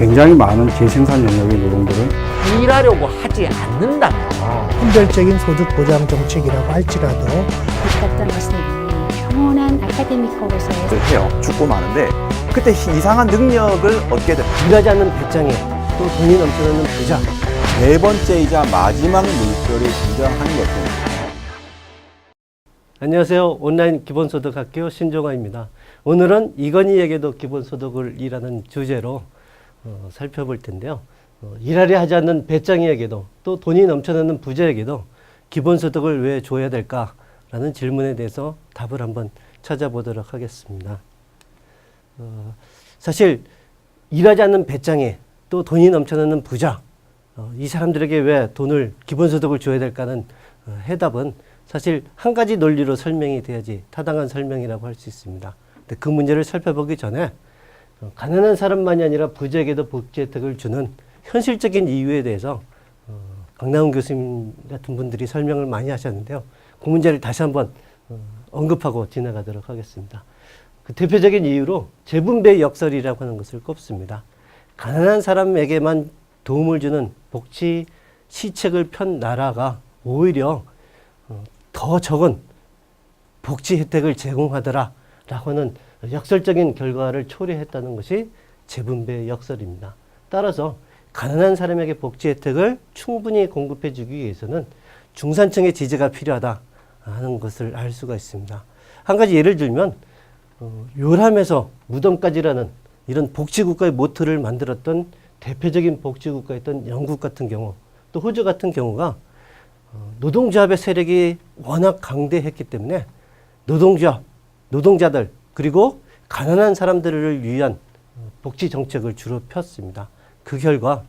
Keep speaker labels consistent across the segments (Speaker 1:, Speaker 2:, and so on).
Speaker 1: 굉장히 많은 재생산 영역의 노동들을
Speaker 2: 일하려고 하지 않는다면
Speaker 3: 혼별적인 소득 보장 정책이라고 할지라도
Speaker 4: 어떤 것은 평온한 아카데믹 하고서의
Speaker 5: 해요. 죽고 마는데 그때 이상한 능력을 얻게 돼.
Speaker 2: 일하지 않는 배짱에 또 돈이 넘쳐나는 부자
Speaker 5: 네 번째이자 마지막 물결이 등장하는 것은
Speaker 2: 안녕하세요. 온라인 기본소득학교 신종아입니다. 오늘은 이건희에게도 기본소득을 이라는 주제로 어, 살펴볼 텐데요. 어, 일하려 하지 않는 배짱이에게도 또 돈이 넘쳐나는 부자에게도 기본소득을 왜 줘야 될까라는 질문에 대해서 답을 한번 찾아보도록 하겠습니다. 어, 사실 일하지 않는 배짱이 또 돈이 넘쳐나는 부자 어, 이 사람들에게 왜 돈을 기본소득을 줘야 될까는 어, 해답은 사실 한 가지 논리로 설명이 돼야지 타당한 설명이라고 할 수 있습니다. 근데 그 문제를 살펴보기 전에 어, 가난한 사람만이 아니라 부자에게도 복지 혜택을 주는 현실적인 이유에 대해서 어, 강나훈 교수님 같은 분들이 설명을 많이 하셨는데요. 그 문제를 다시 한번 어, 언급하고 지나가도록 하겠습니다. 그 대표적인 이유로 재분배 역설이라고 하는 것을 꼽습니다. 가난한 사람에게만 도움을 주는 복지 시책을 편 나라가 오히려 어, 더 적은 복지 혜택을 제공하더라라고 하는 역설적인 결과를 초래했다는 것이 재분배 역설입니다. 따라서 가난한 사람에게 복지 혜택을 충분히 공급해 주기 위해서는 중산층의 지지가 필요하다 하는 것을 알 수가 있습니다. 한 가지 예를 들면 어, 요람에서 무덤까지라는 이런 복지국가의 모토를 만들었던 대표적인 복지국가였던 영국 같은 경우 또 호주 같은 경우가 어, 노동조합의 세력이 워낙 강대했기 때문에 노동조합, 노동자들 그리고 가난한 사람들을 위한 어, 복지 정책을 주로 폈습니다. 그 결과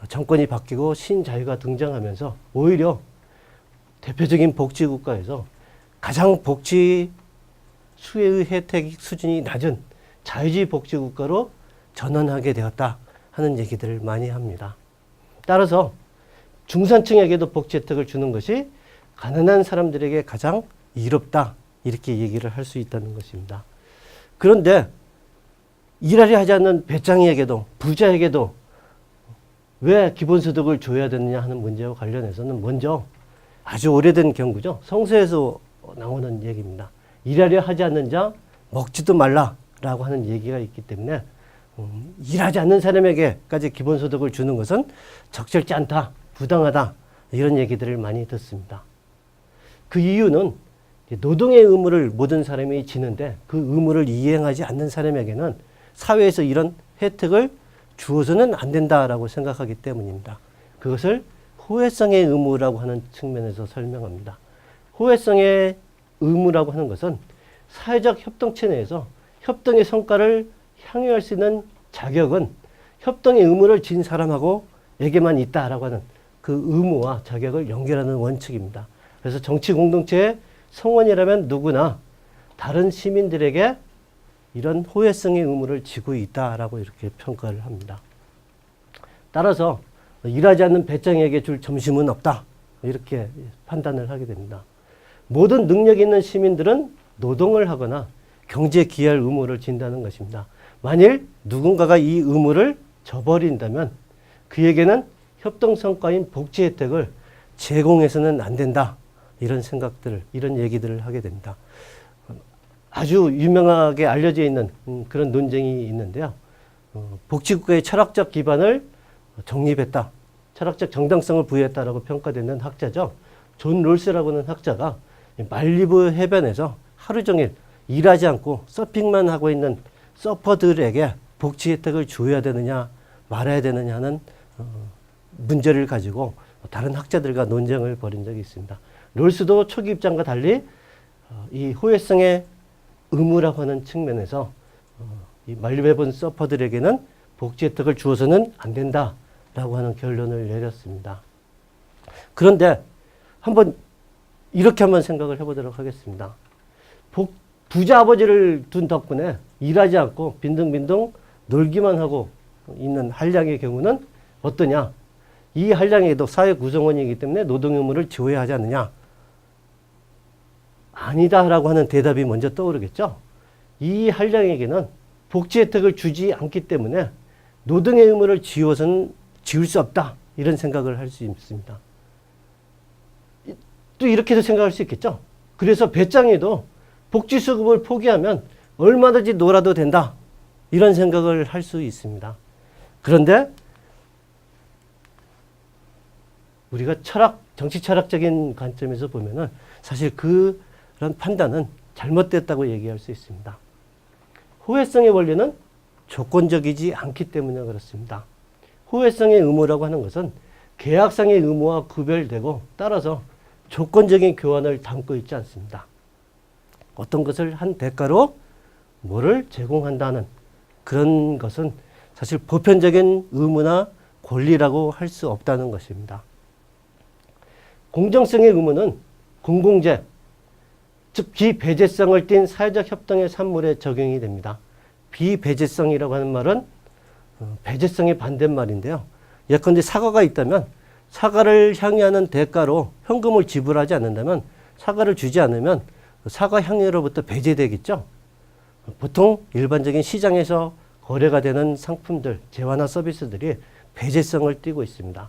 Speaker 2: 어, 정권이 바뀌고 신자유가 등장하면서 오히려 대표적인 복지국가에서 가장 복지 수혜의 혜택 수준이 낮은 자유주의 복지국가로 전환하게 되었다 하는 얘기들을 많이 합니다. 따라서 중산층에게도 복지 혜택을 주는 것이 가난한 사람들에게 가장 이롭다 이렇게 얘기를 할 수 있다는 것입니다. 그런데 일하려 하지 않는 배짱이에게도 부자에게도 왜 기본소득을 줘야 되느냐 하는 문제와 관련해서는 먼저 아주 오래된 경구죠. 성서에서 나오는 얘기입니다. 일하려 하지 않는 자 먹지도 말라라고 하는 얘기가 있기 때문에 음, 일하지 않는 사람에게까지 기본소득을 주는 것은 적절치 않다, 부당하다 이런 얘기들을 많이 듣습니다. 그 이유는 노동의 의무를 모든 사람이 지는데 그 의무를 이행하지 않는 사람에게는 사회에서 이런 혜택을 주어서는 안 된다라고 생각하기 때문입니다. 그것을 호혜성의 의무라고 하는 측면에서 설명합니다. 호혜성의 의무라고 하는 것은 사회적 협동체 내에서 협동의 성과를 향유할 수 있는 자격은 협동의 의무를 진 사람하고에게만 있다라고 하는 그 의무와 자격을 연결하는 원칙입니다. 그래서 정치 공동체의 성원이라면 누구나 다른 시민들에게 이런 호혜성의 의무를 지고 있다라고 이렇게 평가를 합니다. 따라서 일하지 않는 배짱에게 줄 점심은 없다. 이렇게 판단을 하게 됩니다. 모든 능력 있는 시민들은 노동을 하거나 경제에 기여할 의무를 진다는 것입니다. 만일 누군가가 이 의무를 저버린다면 그에게는 협동 성과인 복지 혜택을 제공해서는 안 된다. 이런 생각들을, 이런 얘기들을 하게 됩니다. 아주 유명하게 알려져 있는 음, 그런 논쟁이 있는데요. 어, 복지국가의 철학적 기반을 정립했다. 철학적 정당성을 부여했다라고 평가되는 학자죠. 존 롤스라고 하는 학자가 말리부 해변에서 하루 종일 일하지 않고 서핑만 하고 있는 서퍼들에게 복지 혜택을 줘야 되느냐 말아야 되느냐는 어, 문제를 가지고 다른 학자들과 논쟁을 벌인 적이 있습니다. 롤스도 초기 입장과 달리 어, 이 호혜성의 의무라고 하는 측면에서 어, 이 말리부 서퍼들에게는 복지 혜택을 주어서는 안 된다라고 하는 결론을 내렸습니다. 그런데 한번 이렇게 한번 생각을 해보도록 하겠습니다. 복, 부자 아버지를 둔 덕분에 일하지 않고 빈둥빈둥 놀기만 하고 있는 한량의 경우는 어떠냐? 이 한량에도 사회 구성원이기 때문에 노동 의무를 지워야 하지 않느냐? 아니다라고 하는 대답이 먼저 떠오르겠죠. 이 한량에게는 복지 혜택을 주지 않기 때문에 노동의 의무를 지워서는 지울 수 없다. 이런 생각을 할 수 있습니다. 이- 또 이렇게도 생각할 수 있겠죠. 그래서 배짱에도 복지 수급을 포기하면 얼마든지 놀아도 된다. 이런 생각을 할 수 있습니다. 그런데 우리가 철학, 정치 철학적인 관점에서 보면은 사실 그런 판단은 잘못됐다고 얘기할 수 있습니다. 호혜성의 원리는 조건적이지 않기 때문에 그렇습니다. 호혜성의 의무라고 하는 것은 계약상의 의무와 구별되고 따라서 조건적인 교환을 담고 있지 않습니다. 어떤 것을 한 대가로 뭐를 제공한다는 그런 것은 사실 보편적인 의무나 권리라고 할 수 없다는 것입니다. 공정성의 의무는 공공재, 즉 비배제성을 띤 사회적 협동의 산물에 적용이 됩니다. 비배제성이라고 하는 말은 어, 배제성의 반대말인데요. 예컨대 사과가 있다면 사과를 향유하는 대가로 현금을 지불하지 않는다면 사과를 주지 않으면 사과 향유로부터 배제되겠죠. 보통 일반적인 시장에서 거래가 되는 상품들, 재화나 서비스들이 배제성을 띠고 있습니다.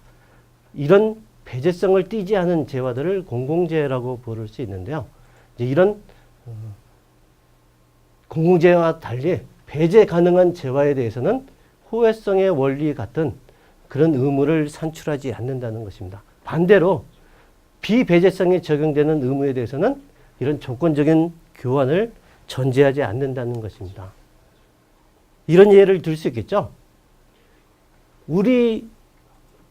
Speaker 2: 이런 배제성을 띠지 않은 재화들을 공공재라고 부를 수 있는데요. 이런 어, 공공재와 달리 배제 가능한 재화에 대해서는 호혜성의 원리 같은 그런 의무를 산출하지 않는다는 것입니다. 반대로 비배제성에 적용되는 의무에 대해서는 이런 조건적인 교환을 전제하지 않는다는 것입니다. 이런 예를 들 수 있겠죠. 우리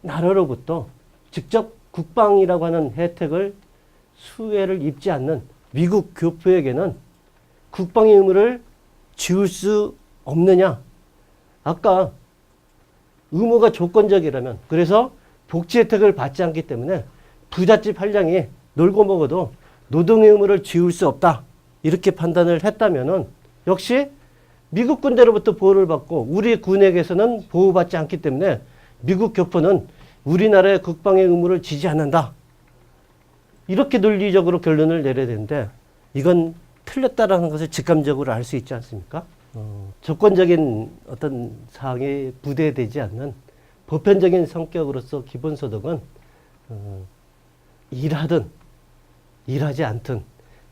Speaker 2: 나라로부터 직접 국방이라고 하는 혜택을 수혜를 입지 않는 미국 교포에게는 국방의 의무를 지울 수 없느냐? 아까 의무가 조건적이라면 그래서 복지 혜택을 받지 않기 때문에 부잣집 한량이 놀고 먹어도 노동의 의무를 지울 수 없다. 이렇게 판단을 했다면은 역시 미국 군대로부터 보호를 받고 우리 군에게서는 보호받지 않기 때문에 미국 교포는 우리나라의 국방의 의무를 지지 않는다. 이렇게 논리적으로 결론을 내려야 되는데 이건 틀렸다라는 것을 직감적으로 알 수 있지 않습니까? 어, 조건적인 어떤 사항이 부대되지 않는 보편적인 성격으로서 기본소득은 어, 일하든 일하지 않든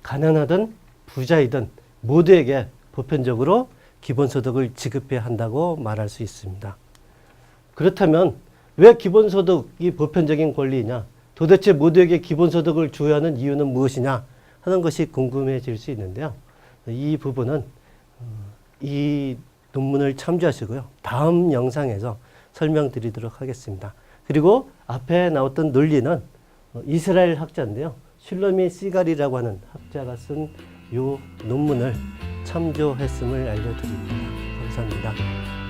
Speaker 2: 가난하든 부자이든 모두에게 보편적으로 기본소득을 지급해야 한다고 말할 수 있습니다. 그렇다면 왜 기본소득이 보편적인 권리이냐? 도대체 모두에게 기본소득을 줘야 하는 이유는 무엇이냐? 하는 것이 궁금해질 수 있는데요. 이 부분은 어, 이 논문을 참조하시고요. 다음 영상에서 설명드리도록 하겠습니다. 그리고 앞에 나왔던 논리는 어, 이스라엘 학자인데요. 슐로미 시갈이라고 하는 학자가 쓴요 논문을 참조했음을 알려드립니다. 감사합니다.